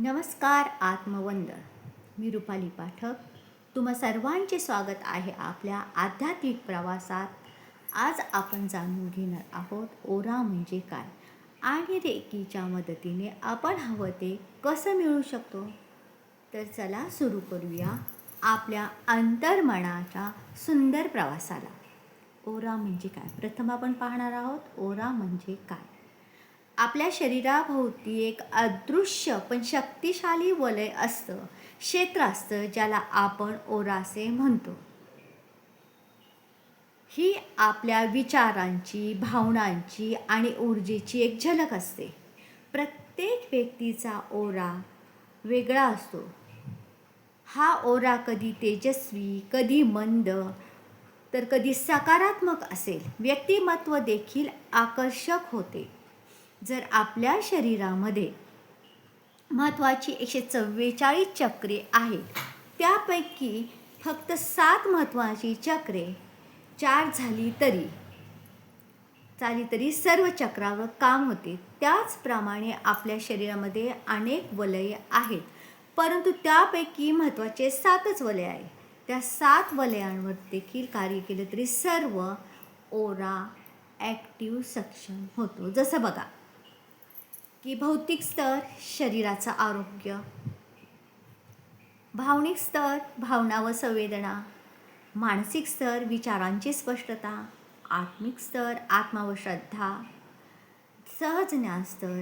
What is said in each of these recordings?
नमस्कार आत्मवंदन. मी रुपाली पाठक. तुम्हा सर्वांचे स्वागत आहे आपल्या आध्यात्मिक प्रवासात. आज आपण जाणून घेणार आहोत ओरा म्हणजे काय आणि रेकीच्या मदतीने आपण हवं ते कसं मिळू शकतो? तर चला सुरू करूया आपल्या अंतर्मनाच्या सुंदर प्रवासाला. ओरा म्हणजे काय? प्रथम आपण पाहणार आहोत ओरा म्हणजे काय? आपल्या शरीराभोवती एक अदृश्य पण शक्तिशाली वलय असतं क्षेत्र असतं ज्याला आपण ओरासे म्हणतो. ही आपल्या विचारांची भावनांची आणि ऊर्जेची एक झलक असते. प्रत्येक व्यक्तीचा ओरा वेगळा असतो. हा ओरा कधी तेजस्वी कधी मंद तर कधी सकारात्मक असेल. व्यक्तिमत्व देखील आकर्षक होते. जर आपल्या शरीरामध्ये महत्त्वाची एकशे चव्वेचाळीस चक्रे आहेत त्यापैकी फक्त सात महत्त्वाची चक्रे चार झाली तरी चाली तरी सर्व चक्रावर काम होते. त्याचप्रमाणे आपल्या शरीरामध्ये अनेक वलये आहेत परंतु त्यापैकी महत्त्वाचे सातच वलय आहे त्या सात वलयांवर देखील कार्य केलं तरी सर्व ओरा ॲक्टिव्ह सक्षम होतो. जसं बघा की भौतिक स्तर शरीराचं आरोग्य. भावनिक स्तर भावना व संवेदना. मानसिक स्तर विचारांची स्पष्टता. आत्मिक स्तर आत्मा व श्रद्धा. सहजज्ञान स्तर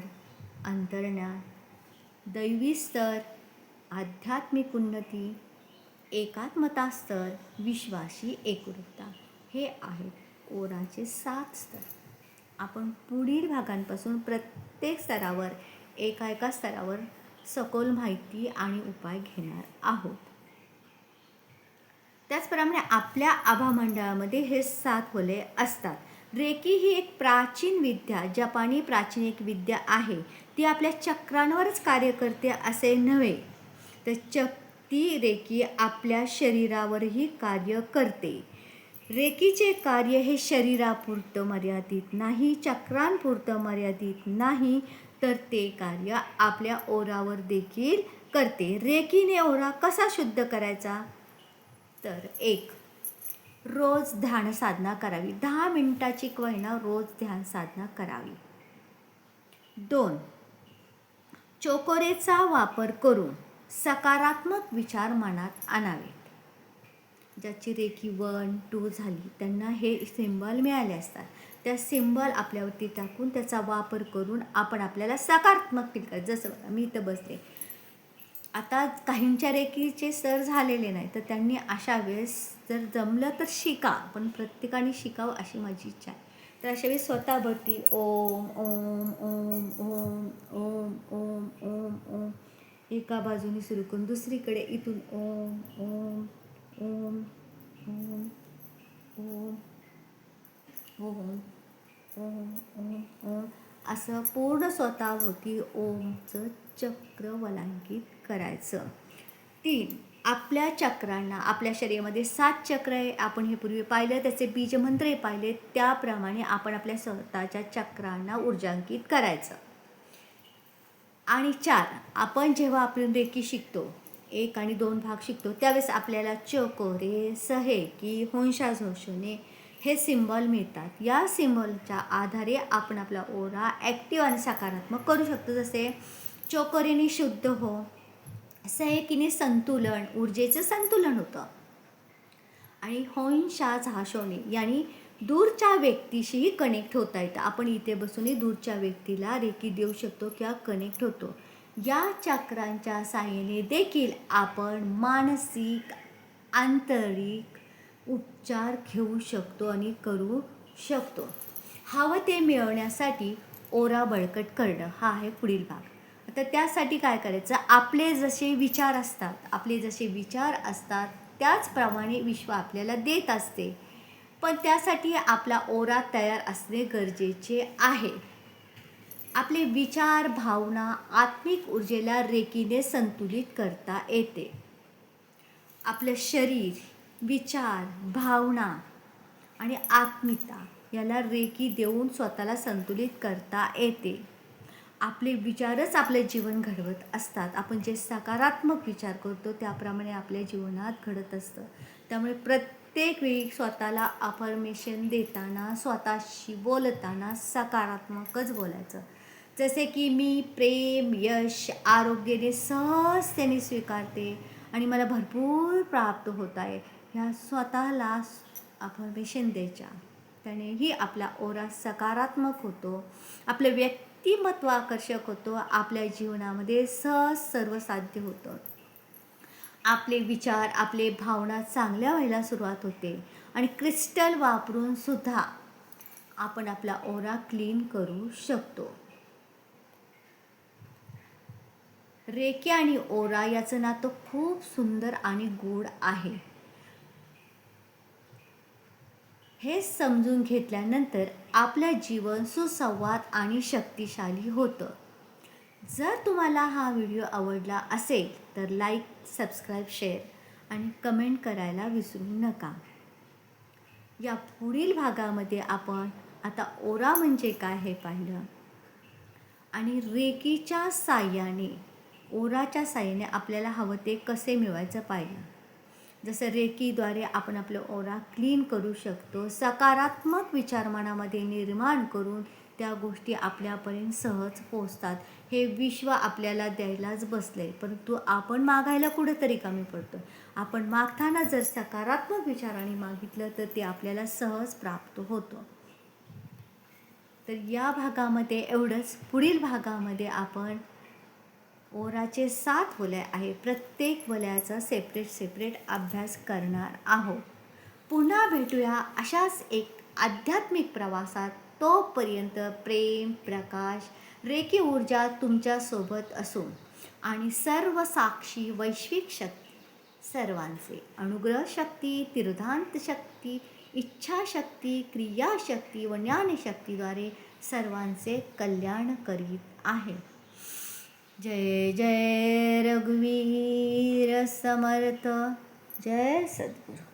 अंतर्ज्ञान. दैवी स्तर आध्यात्मिक उन्नती. एकात्मता स्तर विश्वाशी एकरूपता हे आहेत ओराचे सात स्तर. आपण पुढील भागांपासून प्रत्येक स्तरावर एका एका स्तरावर सखोल माहिती आणि उपाय घेणार आहोत. त्याचप्रमाणे आपल्या आभामंडळामध्ये हे सात होले असतात. रेकी ही एक प्राचीन विद्या जपानी प्राचीन एक विद्या आहे. ती आपल्या चक्रांवरच कार्य करते असे नव्हे. तर चक ती रेकी आपल्या शरीरावरही कार्य करते. रेकीचे कार्य हे शरीरापुरतं मर्यादित नाही चक्रांपुरतं मर्यादित नाही तर ते कार्य आपल्या ओरावर देखील करते. रेकीने ओरा कसा शुद्ध करायचा? तर एक रोज ध्यान साधना करावी. दहा मिनिटाची कवयना रोज ध्यान साधना करावी. दोन चोकोरेचा वापर करून सकारात्मक विचार मनात आणावे. ज्याची रेखी वन टू झाली त्यांना हे सिंबल मिळाले असतात. त्या सिंबल आपल्यावरती टाकून त्याचा वापर करून आपण आपल्याला सकारात्मक फील कर जसं बघा मी इथं बसले. आता काहींच्या रेखीचे सर झालेले नाही तर त्यांनी अशा वेळेस जर जमलं तर शिका पण प्रत्येकाने शिकावं अशी माझी इच्छा आहे. तर अशा वेळी स्वतःभरती ओम ओम ओम ओम ओम ओम ओम ओम एका बाजूने सुरू करून दुसरीकडे इथून ओम ओम ओम ओम ओम ओम ओम ओम ओम असं पूर्ण स्वतःभोवती ओमचं चक्र वलांकित करायचं. तीन आपल्या चक्रांना आपल्या शरीरामध्ये सात चक्र आहे. आपण हे पूर्वी पाहिलं त्याचे बीजमंत्रही पाहिले. त्याप्रमाणे आपण आपल्या स्वतःच्या चक्रांना ऊर्जांकित करायचं. आणि चार आपण जेव्हा आपण रेकी शिकतो एक आणि दोन भाग शिकतो. त्यावेळेस आपल्याला चकोरे होंशा होंशाझोषणे हे सिम्बॉल मिळतात. या सिम्बॉलच्या आधारे आपण आपला ओरा ॲक्टिव्ह आणि सकारात्मक करू शकतो. जसे चोकोरीने शुद्ध हो सहेकीने संतुलन ऊर्जेचं संतुलन होतं. आणि होंशा झाशोने यांनी दूरच्या व्यक्तीशीही कनेक्ट होता येतं. आपण इथे बसूनही दूरच्या व्यक्तीला रेकी देऊ शकतो किंवा कनेक्ट होतो. या चक्रांच्या साहाय्याने देखील आपण मानसिक आंतरिक उपचार घेऊ शकतो आणि करू शकतो. हवं ते मिळवण्यासाठी ओरा बळकट करणं हा आहे पुढील भाग. आता त्यासाठी काय करायचं? आपले जसे विचार असतात आपले जसे विचार असतात त्याचप्रमाणे विश्व आपल्याला देत असते. पण त्यासाठी आपला ओरा तयार असणे गरजेचे आहे. आपले विचार भावना आत्मिक ऊर्जेला रेकीने संतुलित करता येते. आपलं शरीर विचार भावना आणि आत्मिकता याला रेकी देऊन स्वतःला संतुलित करता येते. आपले विचारच आपले जीवन घडवत असतात. आपण जे सकारात्मक विचार करतो त्याप्रमाणे आपल्या जीवनात घडत असतं. त्यामुळे प्रत्येक वेळी स्वतःला अफर्मेशन देताना स्वतःशी बोलताना सकारात्मकच बोलायचं. जसे की मी प्रेम यश आरोग्याने सहजतेने स्वीकारते आणि मला भरपूर प्राप्त होत आहे. ह्या स्वतःला अफर्मेशन द्यायच्या. त्यानेही आपला ओरा सकारात्मक होतो. आपलं व्यक्तिमत्व आकर्षक होतो. आपल्या जीवनामध्ये सहज सर्व साध्य होतं. आपले विचार आपले भावना चांगल्या व्हायला सुरुवात होते आणि क्रिस्टल वापरून सुद्धा आपण आपला ओरा क्लीन करू शकतो. रेकी आणि ओरा याचं नातं खूप सुंदर आणि गोड आहे. हे समजून घेतल्यानंतर आपलं जीवन सुसंवाद आणि शक्तिशाली होतं. जर तुम्हाला हा व्हिडिओ आवडला असेल तर लाईक सबस्क्राईब शेअर आणि कमेंट करायला विसरू नका. या पुढील भागामध्ये आपण आता ओरा म्हणजे काय हे पाहिलं. आणि रेकीच्या साह्याने ओराच्या साह्याने आपल्याला हवं ते कसे मिळवायचं पाहिलं जसं रेकीद्वारे आपण आपलं ओरा क्लीन करू शकतो सकारात्मक विचार मनामध्ये निर्माण करून त्या गोष्टी आपल्यापर्यंत सहज पोचतात हे विश्व आपल्याला द्यायलाच बसलं आहे परंतु आपण मागायला कुठेतरी कमी पडतो. आपण मागताना जर सकारात्मक विचाराने मागितलं तर ते आपल्याला सहज प्राप्त होतं. तर या भागामध्ये एवढंच. पुढील भागामध्ये आपण ओराचे सात वलय आहे. प्रत्येक वलयाचा सेपरेट सेपरेट अभ्यास करणार आहोत. पुन्हा भेटूया अशाच एक आध्यात्मिक प्रवासात. तोपर्यंत प्रेम प्रकाश रेकी ऊर्जा तुमच्यासोबत असून आणि सर्व साक्षी वैश्विक शक्ती सर्वांचे. अनुग्रह शक्ती तिरोधांत शक्ती इच्छाशक्ती क्रियाशक्ती व ज्ञानशक्तीद्वारे सर्वांचे कल्याण करीत आहे. जय जय रघुवीर समर्थ. जय सद्गुरू.